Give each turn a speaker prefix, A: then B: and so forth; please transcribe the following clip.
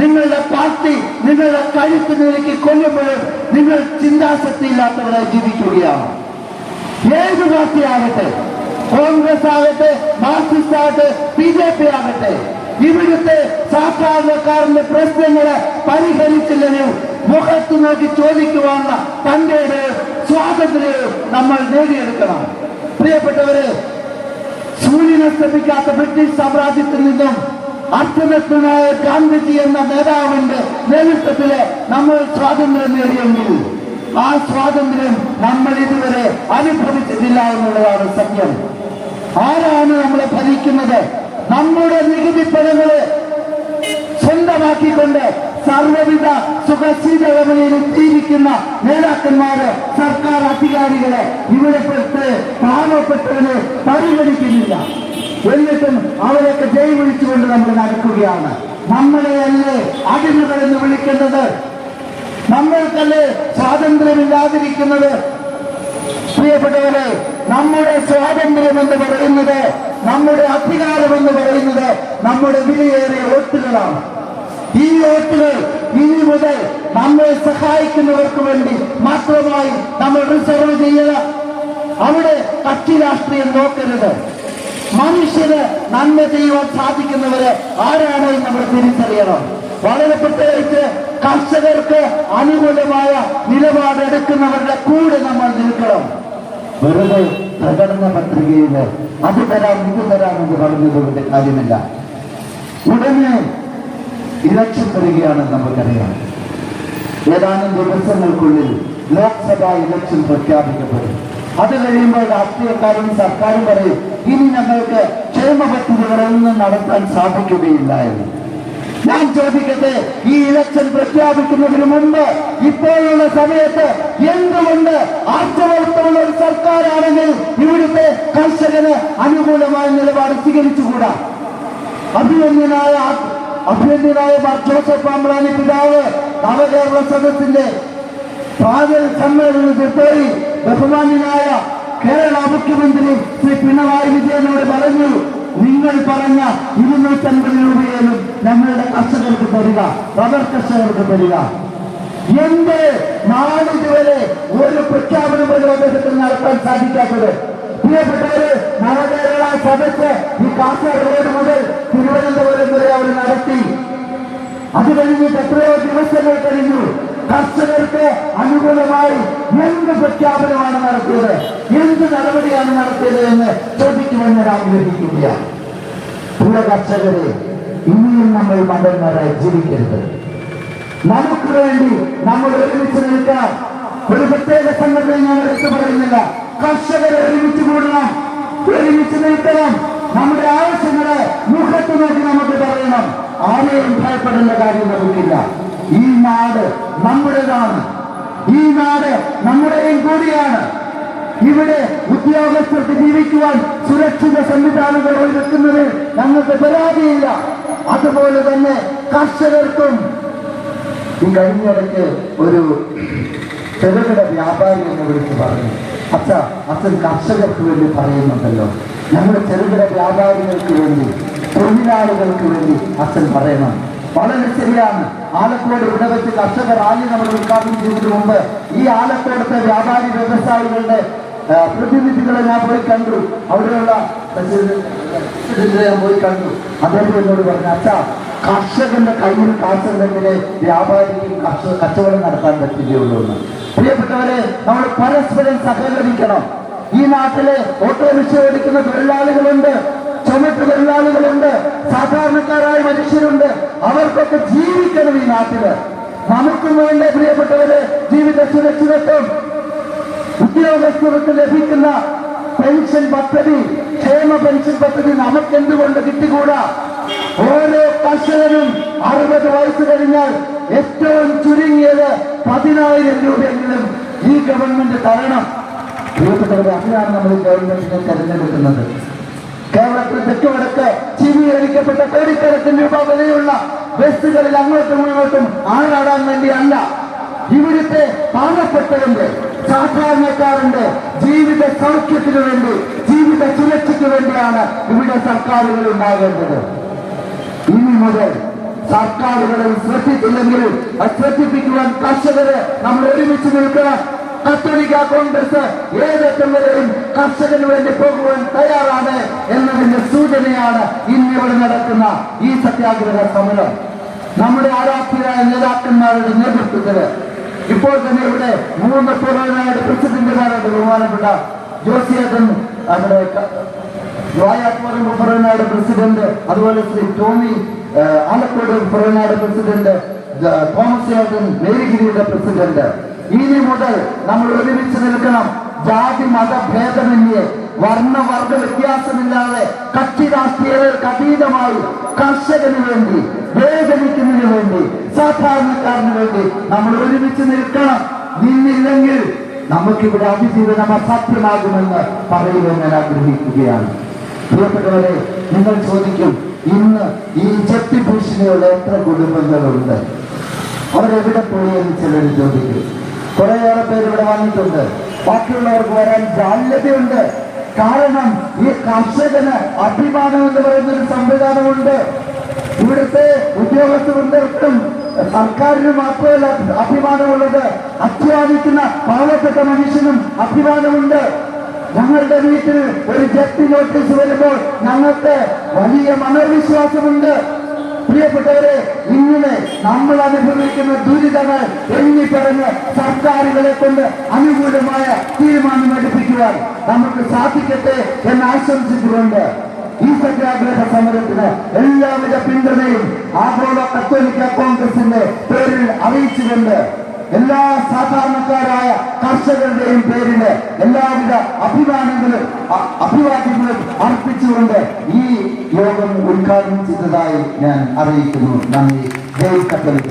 A: നിങ്ങളുടെ പാർട്ടി നിങ്ങളുടെ കഴുത്തിനിലേക്ക് കൊല്ലുമ്പോഴും നിങ്ങൾ ചിന്താശക്തിയില്ലാത്തവരായി ജീവിക്കുകയാണ്. ഏത് പാർട്ടിയാകട്ടെ കോൺഗ്രസ് ആകട്ടെ മാർക്സിസ്റ്റ് ആകട്ടെ ബി ജെ പി ആകട്ടെ. ഇവിടുത്തെ സാധാരണക്കാരന്റെ പ്രശ്നങ്ങളെ പരിഹരിച്ചില്ലെങ്കിൽ മുഖത്ത് നോക്കി ചോദിക്കുവാനുള്ള തന്റെ സ്വാതന്ത്ര്യവും നമ്മൾ നേടിയെടുക്കണം. പ്രിയപ്പെട്ടവരെ സൂര്യനെ ശ്രമിക്കാത്ത ബ്രിട്ടീഷ് സാമ്രാജ്യത്തിൽ നിന്നും അർത്ഥനത്വനായ ഗാന്ധിജി എന്ന നേതാവിന്റെ നേതൃത്വത്തിൽ നമ്മൾ സ്വാതന്ത്ര്യം നേടിയെങ്കിൽ ആ സ്വാതന്ത്ര്യം നമ്മൾ ഇതുവരെ അനുഭവിച്ചിട്ടില്ല എന്നുള്ളതാണ് സത്യം. ആരാണ് നമ്മളെ ഭരിക്കുന്നത്? നമ്മുടെ നികുതി പണങ്ങൾ സ്വന്തമാക്കിക്കൊണ്ട് സർവവിധ സുഖശീതകമയിൽ ജീവിക്കുന്ന നേതാക്കന്മാര് സർക്കാർ അധികാരികളെ ഇവിടെ പെട്ട് പാവപ്പെട്ടവന് പരിഗണിക്കുന്നില്ല. എന്നിട്ടും അവരൊക്കെ ജയ് വിളിച്ചുകൊണ്ട് നമ്മൾ നടക്കുകയാണ്. നമ്മളെയല്ലേ അടിമകളെന്ന് വിളിക്കേണ്ടത്? നമ്മൾക്കല്ലേ സ്വാതന്ത്ര്യമില്ലാതിരിക്കുന്നത്? പ്രിയപ്പെട്ടവരെ നമ്മുടെ സ്വാതന്ത്ര്യം എന്ന് പറയുന്നത് നമ്മുടെ അധികാരം എന്ന് പറയുന്നത് നമ്മുടെ വിലയേറിയ വോട്ടുകളാണ്. ഈ വോട്ടുകൾ ഇനി മുതൽ നമ്മളെ സഹായിക്കുന്നവർക്ക് വേണ്ടി മാത്രമായി നമ്മൾ റിസർവ് ചെയ്യുക അവിടെ കക്ഷി രാഷ്ട്രീയം നോക്കരുത്. മനുഷ്യന് നന്മ ചെയ്യുവാൻ സാധിക്കുന്നവരെ ആരാണ് നമ്മൾ തിരിച്ചറിയണം. വളരെ പ്രത്യേകിച്ച് കർഷകർക്ക് അനുകൂലമായ നിലപാടെടുക്കുന്നവരുടെ കൂടെ നമ്മൾ നിൽക്കണം. വെറുതെ പ്രകടന പത്രികയിൽ അത് തരാം ഇത് തരാം എന്ന് പറഞ്ഞതുകൊണ്ട് കാര്യമില്ല. ഉടനെ ഇലക്ഷൻ വരികയാണെന്ന് നമുക്കറിയാം. ഏതാനും ദിവസങ്ങൾക്കുള്ളിൽ ലോക്സഭാ ഇലക്ഷൻ പ്രഖ്യാപിക്കപ്പെടും. അത് കഴിയുമ്പോൾ രാഷ്ട്രീയക്കാരും സർക്കാരും പറയും ഇനി ഞങ്ങൾക്ക് ക്ഷേമ പദ്ധതികളൊന്നും നടത്താൻ സാധിക്കുകയില്ല എന്ന്. ഞാൻ ചോദിക്കട്ടെ ഈ ഇലക്ഷൻ പ്രഖ്യാപിക്കുന്നതിന് മുമ്പ് ഇപ്പോഴുള്ള സമയത്ത് എന്തുകൊണ്ട് ആർച്ചവർത്തമുള്ള ഒരു സർക്കാരാണെങ്കിൽ ഇവിടുത്തെ കർഷകന് അനുകൂലമായ നിലപാട് സ്വീകരിച്ചുകൂടാ? അഭിനന്ദനായ അഭിനന്ദനായ ജോസഫ് പാമ്പളാനി പിതാവ് നവകേരള സദസ്സിന്റെ പ്രാതൽ സമ്മേളനത്തിൽ പോയി ബഹുമാന്യനായ കേരള മുഖ്യമന്ത്രി ശ്രീ പിണറായി വിജയനോട് പറഞ്ഞു നിങ്ങൾ പറഞ്ഞ ഇരുന്നൂറ്റൻപത് രൂപയിലും ഞങ്ങളുടെ കർഷകർക്ക് തരിക റബ്ബർ കർഷകർക്ക് തരിക. എന്ത് നാളിതുവരെ ഒരു പ്രഖ്യാപനം പ്രതിരോധത്തിൽ നടത്താൻ സാധിക്കാത്തത്? പ്രിയപ്പെട്ടവര് നവകേരള സഭയ്ക്ക് ഈ കാസർഗോഡ് മുതൽ തിരുവനന്തപുരം വരെ അവർ നടത്തി. അത് കഴിഞ്ഞിട്ട് എത്രയോ ദിവസങ്ങൾ കഴിഞ്ഞു. കർഷകർക്ക് അനുകൂലമായി എന്ത് പ്രഖ്യാപനമാണ് നടത്തിയത്? എന്ത് നടപടിയാണ് നടത്തിയത് എന്ന് ചോദിക്കുമെന്ന് ഞാൻ ആഗ്രഹിക്കുകയാണ്. കർഷകരെ ഇനിയും നമ്മൾ മതന്മാരെ ജീവിക്കരുത്. നമുക്ക് വേണ്ടി നമ്മൾ ഒരുമിച്ച് നിൽക്കാം. ഒരു പ്രത്യേക സംഘടന ഞാൻ എടുത്തു പറയുന്നില്ല. കർഷകരെ ഒരുമിച്ച് കൂടണം. ഒരുമിച്ച് നിൽക്കണം. നമ്മുടെ ആവശ്യങ്ങളെ മുഖത്ത് നോക്കി നമുക്ക് പറയണം. ആരെയും ഭയപ്പെടേണ്ട കാര്യം നമുക്കില്ല. ഈ നാട് നമ്മുടേതാണ്. ഈ നാട് നമ്മുടെയും കൂടിയാണ്. ഇവിടെ ഉദ്യോഗസ്ഥർക്ക് ജീവിക്കുവാൻ സുരക്ഷിത സംവിധാനങ്ങൾ ഒരുക്കുന്നതിൽ ഞങ്ങൾക്ക് പരാതിയില്ല. അതുപോലെ തന്നെ കർഷകർക്കും ഈ കഴിഞ്ഞിടയ്ക്ക് ഒരു ചെറുകിട വ്യാപാരി എന്ന് വിളിച്ച് പറഞ്ഞു. അച്ഛ അച്ഛൻ കർഷകർക്ക് വേണ്ടി പറയുന്നുണ്ടല്ലോ. ഞങ്ങൾ ചെറുകിട വ്യാപാരികൾക്ക് വേണ്ടി തൊഴിലാളികൾക്ക് വേണ്ടി അച്ഛൻ പറയണം. വളരെ ശരിയാണ് ആലക്കോട് ഇവിടെ വെച്ച് കർഷക റാലി നമ്മൾ ഉദ്ഘാടനം ചെയ്തതിനു മുമ്പ് ഈ ആലക്കോടത്തെ വ്യാപാരി വ്യവസായികളുടെ പ്രതിനിധികളെ ഞാൻ പോയി കണ്ടു. അവിടെയുള്ള പോയി കണ്ടു. അദ്ദേഹം എന്നോട് പറഞ്ഞു അച്ഛാ കർഷകന്റെ കയ്യിൽ കാശുണ്ടെങ്കിലേ വ്യാപാരിക്കും കർഷക കച്ചവടം നടത്താൻ പറ്റുകയുള്ളൂ എന്ന്. പ്രിയപ്പെട്ടവരെ നമ്മൾ പരസ്പരം സഹകരിക്കണം. ഈ നാട്ടിലെ ഓട്ടോറിക്ഷ ഓടിക്കുന്ന തൊഴിലാളികളുണ്ട്. ചുമട്ട് തൊഴിലാളികളുണ്ട് സാധാരണക്കാരായ മനുഷ്യരുണ്ട്. അവർക്കൊക്കെ ജീവിക്കണം ഈ നാട്ടിൽ. നമുക്കും വേണ്ട പ്രിയപ്പെട്ടവര് ജീവിത സുരക്ഷിതത്വം. ഉദ്യോഗസ്ഥർക്ക് ലഭിക്കുന്ന പെൻഷൻ പദ്ധതി ക്ഷേമ പെൻഷൻ പദ്ധതി നമുക്ക് എന്തുകൊണ്ട് കിട്ടിക്കൂടാ? ഓരോ കർഷകനും അറുപത് വയസ്സ് കഴിഞ്ഞാൽ ഏറ്റവും ചുരുങ്ങിയത് പതിനായിരം രൂപയെങ്കിലും ഈ ഗവൺമെന്റ് തരണം. പ്രിയപ്പെട്ടവരെ അങ്ങനെയാണ് നമ്മൾ ഗവൺമെന്റിനെ തെരഞ്ഞെടുക്കുന്നത്. കേരളത്തിൽ തെക്കുവടക്ക് ചിവീകരിക്കപ്പെട്ട കോടിക്കണക്കിന് രൂപ വിലയുള്ള ബസ്സുകളിൽ അങ്ങോട്ടും ഇങ്ങോട്ടും ആറാടാൻ വേണ്ടിയല്ല. ഇവിടുത്തെ പാവപ്പെട്ടവരുണ്ട് സാധാരണക്കാരന്റെ ജീവിത സൗഖ്യത്തിനു വേണ്ടി ജീവിത സുരക്ഷയ്ക്ക് വേണ്ടിയാണ് ഇവിടെ സർക്കാരുകൾ ഉണ്ടാകേണ്ടത്. ഇനി മുതൽ സർക്കാരുകളെ ശ്രദ്ധിച്ചില്ലെങ്കിൽ ശ്രദ്ധിപ്പിക്കുവാൻ കർഷകര് നമ്മൾ ഒരുമിച്ച് നിൽക്കണം. കത്തോലിക്ക കോൺഗ്രസ് ഏതൊക്കെ കർഷകന് വേണ്ടി പോകുവാൻ തയ്യാറാണ് എന്നതിന്റെ സൂചനയാണ് ഇന്നിവിടെ നടക്കുന്ന ഈ സത്യാഗ്രഹ സമരം. നമ്മുടെ ആരാധ്യരായ നേതാക്കന്മാരുടെ നേതൃത്വത്തിൽ ഇപ്പോൾ തന്നെ ഇവിടെ മൂന്ന് പൂർവനായുടെ പ്രസിഡന്റുമാരുടെ ബഹുമാനപ്പെട്ട ജോസിയേട്ടൻ ക- ജോയാത്മകം ഫൊറനാട് പ്രസിഡന്റ് അതുപോലെ ശ്രീ ടോമി ആലക്കോട് ഫൊറനാട് പ്രസിഡന്റ് തോമസ് ഏട്ടൻ മേരിഗിരിയുടെ പ്രസിഡന്റ്. ഇനി മുതൽ നമ്മൾ ഒരുമിച്ച് നിൽക്കണം. ജാതി മത വർണവർഗ വർണ വർഗ വ്യത്യാസമില്ലാതെ കക്ഷി രാഷ്ട്രീയങ്ങൾക്ക് അതീതമായി കർഷകന് വേണ്ടി വേദനിക്കുന്നതിന് വേണ്ടി സാധാരണക്കാരന് വേണ്ടി നമ്മൾ ഒരുമിച്ച് നിൽക്കണം. നിന്നില്ലെങ്കിൽ നമുക്കിവിടെ അതിജീവനം അസാധ്യമാകുമെന്ന് പറയുവാൻ ഞാൻ ആഗ്രഹിക്കുകയാണ്. പ്രിയപ്പെട്ടവരെ നിങ്ങൾ ചോദിക്കും ഇന്ന് ഈ ചെത്തി പുരുഷനെയുള്ള എത്ര കുടുംബങ്ങളുണ്ട്? അവരെവിടെ പോയി എന്ന് ചിലർ ചോദിക്കും. കുറേയേറെ പേര് ഇവിടെ വന്നിട്ടുണ്ട്. ബാക്കിയുള്ളവർക്ക് വരാൻ ജാല്യതയുണ്ട് കാരണം ഈ കർഷകന് അഭിമാനം എന്ന് പറയുന്ന ഒരു സംവിധാനമുണ്ട്. ഇവിടുത്തെ ഉദ്യോഗസ്ഥവൃന്ദർക്കും സർക്കാരിന് മാത്രമല്ല അഭിമാനമുള്ളത്. അധ്വാനിക്കുന്ന പാവപ്പെട്ട മനുഷ്യനും അഭിമാനമുണ്ട്. ഞങ്ങളുടെ വീട്ടിൽ ഒരു ജപ്തി നോട്ടീസ് വരുമ്പോൾ ഞങ്ങൾക്ക് വലിയ മനോവിശ്വാസമുണ്ട്. പ്രിയപ്പെട്ടവരെ ഇങ്ങനെ നമ്മൾ അനുഭവിക്കുന്ന ദുരിതങ്ങൾ എണ്ണി പറഞ്ഞ് സർക്കാരുകളെ കൊണ്ട് അനുകൂലമായ തീരുമാനം എടുപ്പിക്കുവാൻ നമുക്ക് സാധിക്കട്ടെ എന്ന് ആശംസിച്ചുകൊണ്ട് ഈ സത്യാഗ്രഹ സമരത്തിന് എല്ലാവിധ പിന്തുണയും ആഗോള കത്തോലിക്ക കോൺഗ്രസിന്റെ പേരിൽ അറിയിച്ചുകൊണ്ട് എല്ലാ സാധാരണക്കാരായ കർഷകരുടെയും പേരിൽ എല്ലാവിധ അഭിമാനങ്ങളും അഭിവാദ്യങ്ങളും അർപ്പിച്ചുകൊണ്ട് ഈ യോഗം ഉദ്ഘാടനം ചെയ്തതായി ഞാൻ അറിയിക്കുന്നു. നന്ദി. ജയ് കത്തോലിക്ക